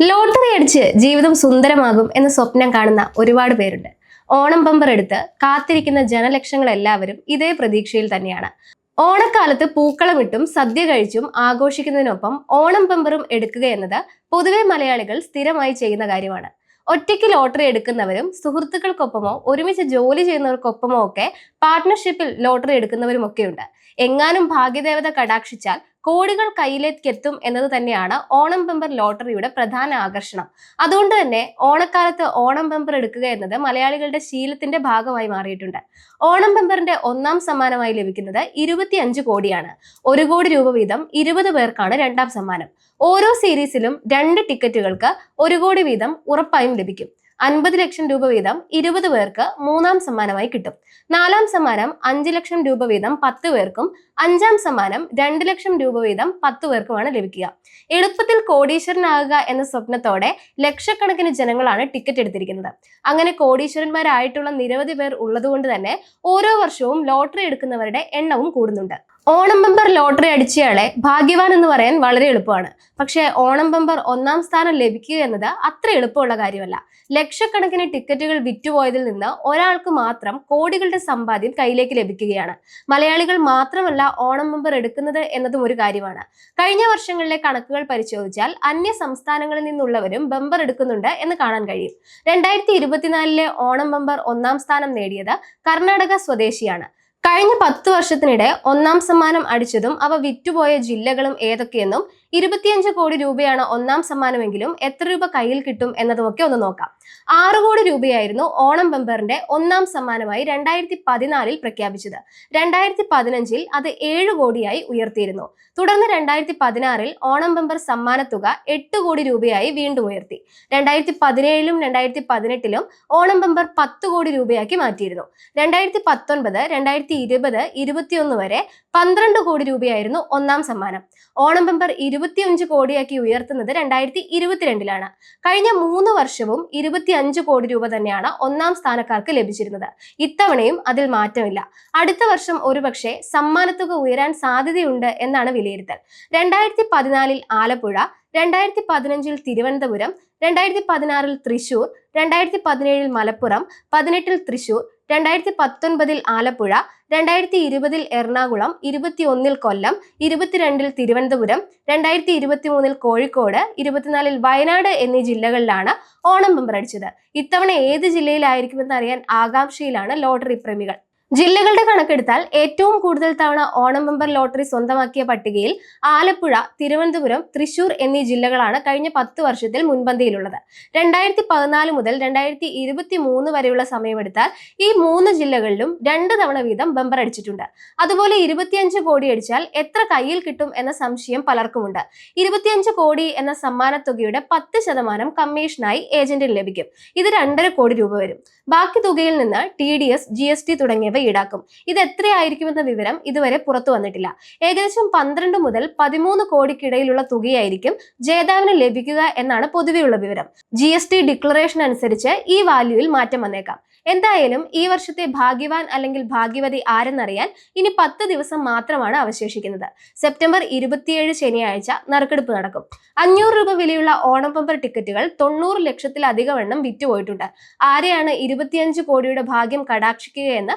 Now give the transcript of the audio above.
Lottery അടിച്ച് ജീവിതം സുന്ദരമാകും എന്ന സ്വപ്നം കാണുന്ന ഒരുപാട് പേരുണ്ട്. ഓണം ബമ്പർ എടുത്ത് കാത്തിരിക്കുന്ന ജനലക്ഷങ്ങൾ എല്ലാവരും ഇതേ പ്രതീക്ഷയിൽ തന്നെയാണ്. ഓണക്കാലത്ത് പൂക്കളമിട്ടും സദ്യ കഴിച്ചും ആഘോഷിക്കുന്നതിനൊപ്പം ഓണം ബമ്പറും എടുക്കുക എന്നത് പൊതുവെ മലയാളികൾ സ്ഥിരമായി ചെയ്യുന്ന കാര്യമാണ്. ഒറ്റയ്ക്ക് ലോട്ടറി എടുക്കുന്നവരും സുഹൃത്തുക്കൾക്കൊപ്പമോ ഒരുമിച്ച് ജോലി ചെയ്യുന്നവർക്കൊപ്പമോ ഒക്കെ പാർട്ട്ണർഷിപ്പിൽ ലോട്ടറി എടുക്കുന്നവരും ഒക്കെയുണ്ട് എങ്ങാനും ഭാഗ്യദേവത കടാക്ഷിച്ചാൽ കോടികൾ കയ്യിലേക്ക് എത്തും എന്നത് തന്നെയാണ് ഓണം പെമ്പർ ലോട്ടറിയുടെ പ്രധാന ആകർഷണം. അതുകൊണ്ട് തന്നെ ഓണക്കാലത്ത് ഓണം പെമ്പർ എടുക്കുക എന്നത് മലയാളികളുടെ ശീലത്തിന്റെ ഭാഗമായി മാറിയിട്ടുണ്ട്. ഓണം പെമ്പറിന്റെ ഒന്നാം സമ്മാനമായി ലഭിക്കുന്നത് ഇരുപത്തിയഞ്ച് കോടിയാണ്. ഒരു കോടി രൂപ വീതം ഇരുപത് പേർക്കാണ് രണ്ടാം സമ്മാനം. ഓരോ സീരീസിലും രണ്ട് ടിക്കറ്റുകൾക്ക് ഒരു കോടി വീതം ഉറപ്പായും ലഭിക്കും. അൻപത് ലക്ഷം രൂപ വീതം ഇരുപത് പേർക്ക് മൂന്നാം സമ്മാനമായി കിട്ടും. നാലാം സമ്മാനം അഞ്ച് ലക്ഷം രൂപ വീതം പത്ത് പേർക്കും അഞ്ചാം സമ്മാനം രണ്ട് ലക്ഷം രൂപ വീതം പത്ത് പേർക്കുമാണ് ലഭിക്കുക. എളുപ്പത്തിൽ കോടീശ്വരനാകുക എന്ന സ്വപ്നത്തോടെ ലക്ഷക്കണക്കിന് ജനങ്ങളാണ് ടിക്കറ്റ് എടുത്തിരിക്കുന്നത്. അങ്ങനെ കോടീശ്വരന്മാരായിട്ടുള്ള നിരവധി പേർ ഉള്ളതുകൊണ്ട് തന്നെ ഓരോ വർഷവും ലോട്ടറി എടുക്കുന്നവരുടെ എണ്ണവും കൂടുന്നുണ്ട്. ഓണം ബമ്പർ ലോട്ടറി അടിച്ചയാളെ ഭാഗ്യവാൻ എന്ന് പറയാൻ വളരെ എളുപ്പമാണ്. പക്ഷേ ഓണം ബമ്പർ ഒന്നാം സ്ഥാനം ലഭിക്കുക എന്നത് അത്ര എളുപ്പമുള്ള കാര്യമല്ല. ലക്ഷക്കണക്കിന് ടിക്കറ്റുകൾ വിറ്റുപോയതിൽ നിന്ന് ഒരാൾക്ക് മാത്രം കോടികളുടെ സമ്പാദ്യം കയ്യിലേക്ക് ലഭിക്കുകയാണ്. മലയാളികൾ മാത്രമല്ല ഓണം ബമ്പർ എടുക്കുന്നത് എന്നതും ഒരു കാര്യമാണ്. കഴിഞ്ഞ വർഷങ്ങളിലെ കണക്കുകൾ പരിശോധിച്ചാൽ അന്യ സംസ്ഥാനങ്ങളിൽ നിന്നുള്ളവരും ബമ്പർ എടുക്കുന്നുണ്ട് എന്ന് കാണാൻ കഴിയും. രണ്ടായിരത്തി ഇരുപത്തിനാലിലെ ഓണം ബമ്പർ ഒന്നാം സ്ഥാനം നേടിയത് കർണാടക സ്വദേശിയാണ്. കഴിഞ്ഞ പത്ത് വർഷത്തിനിടെ ഒന്നാം സമ്മാനം അടിച്ചതും അവ വിറ്റുപോയ ജില്ലകളും ഏതൊക്കെയെന്നും ഇരുപത്തിയഞ്ച് കോടി രൂപയാണ് ഒന്നാം സമ്മാനമെങ്കിലും എത്ര രൂപ കയ്യിൽ കിട്ടും എന്നതുമൊക്കെ ഒന്ന് നോക്കാം. ആറ് കോടി രൂപയായിരുന്നു ഓണം ബംബറിന്റെ ഒന്നാം സമ്മാനമായി രണ്ടായിരത്തി പതിനാലിൽ പ്രഖ്യാപിച്ചത്. രണ്ടായിരത്തി പതിനഞ്ചിൽ അത് ഏഴ് കോടിയായി ഉയർത്തിയിരുന്നു. തുടർന്ന് രണ്ടായിരത്തി പതിനാറിൽ ഓണം സമ്മാന സമ്മാനത്തുക എട്ട് കോടി രൂപയായി വീണ്ടും ഉയർത്തി. രണ്ടായിരത്തി പതിനേഴിലും രണ്ടായിരത്തി പതിനെട്ടിലും ഓണം ബംബർ പത്ത് കോടി രൂപയാക്കി മാറ്റിയിരുന്നു. രണ്ടായിരത്തി പത്തൊൻപത് രണ്ടായിരത്തി ഇരുപത് ഇരുപത്തിയൊന്ന് വരെ പന്ത്രണ്ട് കോടി രൂപയായിരുന്നു ഒന്നാം സമ്മാനം. ഓണം ബമ്പർ ഇരുപത്തിയഞ്ച് കോടിയാക്കി ഉയർത്തുന്നത് രണ്ടായിരത്തി ഇരുപത്തിരണ്ടിലാണ് കഴിഞ്ഞ മൂന്ന് വർഷവും ഇരുപത്തിയഞ്ച് കോടി രൂപ തന്നെയാണ് ഒന്നാം സ്ഥാനക്കാർക്ക് ലഭിച്ചിരുന്നത്. ഇത്തവണയും അതിൽ മാറ്റമില്ല. അടുത്ത വർഷം ഒരുപക്ഷെ സമ്മാനത്തുക ഉയരാൻ സാധ്യതയുണ്ട് എന്നാണ് വിലയിരുത്തൽ. രണ്ടായിരത്തി പതിനാലിൽ ആലപ്പുഴ രണ്ടായിരത്തി പതിനഞ്ചിൽ തിരുവനന്തപുരം രണ്ടായിരത്തി പതിനാറിൽ തൃശൂർ രണ്ടായിരത്തി പതിനേഴിൽ മലപ്പുറം പതിനെട്ടിൽ തൃശൂർ രണ്ടായിരത്തി പത്തൊൻപതിൽ ആലപ്പുഴ രണ്ടായിരത്തി ഇരുപതിൽ എറണാകുളം ഇരുപത്തിയൊന്നിൽ കൊല്ലം ഇരുപത്തിരണ്ടിൽ തിരുവനന്തപുരം രണ്ടായിരത്തി ഇരുപത്തി മൂന്നിൽ കോഴിക്കോട് ഇരുപത്തിനാലിൽ വയനാട് എന്നീ ജില്ലകളിലാണ് ഓണം ബമ്പറടിച്ചത്. ഇത്തവണ ഏത് ജില്ലയിലായിരിക്കുമെന്ന് അറിയാൻ ആകാംക്ഷയിലാണ് ലോട്ടറി പ്രേമികൾ. ജില്ലകളുടെ കണക്കെടുത്താൽ ഏറ്റവും കൂടുതൽ തവണ ഓണം ബമ്പർ ലോട്ടറി സ്വന്തമാക്കിയ പട്ടികയിൽ ആലപ്പുഴ തിരുവനന്തപുരം തൃശൂർ എന്നീ ജില്ലകളാണ് കഴിഞ്ഞ പത്ത് വർഷത്തിൽ മുൻപന്തിയിലുള്ളത്. രണ്ടായിരത്തി പതിനാല് മുതൽ രണ്ടായിരത്തി ഇരുപത്തി മൂന്ന് വരെയുള്ള സമയമെടുത്താൽ ഈ മൂന്ന് ജില്ലകളിലും രണ്ട് തവണ വീതം ബമ്പർ അടിച്ചിട്ടുണ്ട്. അതുപോലെ ഇരുപത്തിയഞ്ച് കോടി അടിച്ചാൽ എത്ര കയ്യിൽ കിട്ടും എന്ന സംശയം പലർക്കുമുണ്ട്. ഇരുപത്തിയഞ്ച് കോടി എന്ന സമ്മാനത്തുകയുടെ പത്ത് ശതമാനം കമ്മീഷനായി ഏജന്റിന് ലഭിക്കും. ഇത് രണ്ടര കോടി രൂപ വരും. ബാക്കി തുകയിൽ നിന്ന് T D S G S T തുടങ്ങിയവ ഈടാക്കും. ഇത് എത്രയായിരിക്കുമെന്ന വിവരം ഇതുവരെ പുറത്തു വന്നിട്ടില്ല. ഏകദേശം പന്ത്രണ്ട് മുതൽ പതിമൂന്ന് കോടിക്കിടയിലുള്ള തുകയായിരിക്കും ജേതാവിന് ലഭിക്കുക എന്നാണ് പൊതുവെയുള്ള വിവരം. ജി എസ് ടി ഡിക്ലറേഷൻ അനുസരിച്ച് ഈ വാല്യൂവിൽ മാറ്റം വന്നേക്കാം. എന്തായാലും ഈ വർഷത്തെ ഭാഗ്യവാൻ അല്ലെങ്കിൽ ഭാഗ്യവതി ആരെന്നറിയാൻ ഇനി പത്ത് ദിവസം മാത്രമാണ് അവശേഷിക്കുന്നത്. സെപ്റ്റംബർ ഇരുപത്തിയേഴ് ശനിയാഴ്ച നറുക്കെടുപ്പ് നടക്കും. അഞ്ഞൂറ് രൂപ വിലയുള്ള ഓണം പമ്പർ ടിക്കറ്റുകൾ തൊണ്ണൂറ് ലക്ഷത്തിലധികം എണ്ണം വിറ്റുപോയിട്ടുണ്ട്. ആരെയാണ് ഇരുപത്തിയഞ്ച് കോടിയുടെ ഭാഗ്യം കടാക്ഷിക്കുകയെന്ന്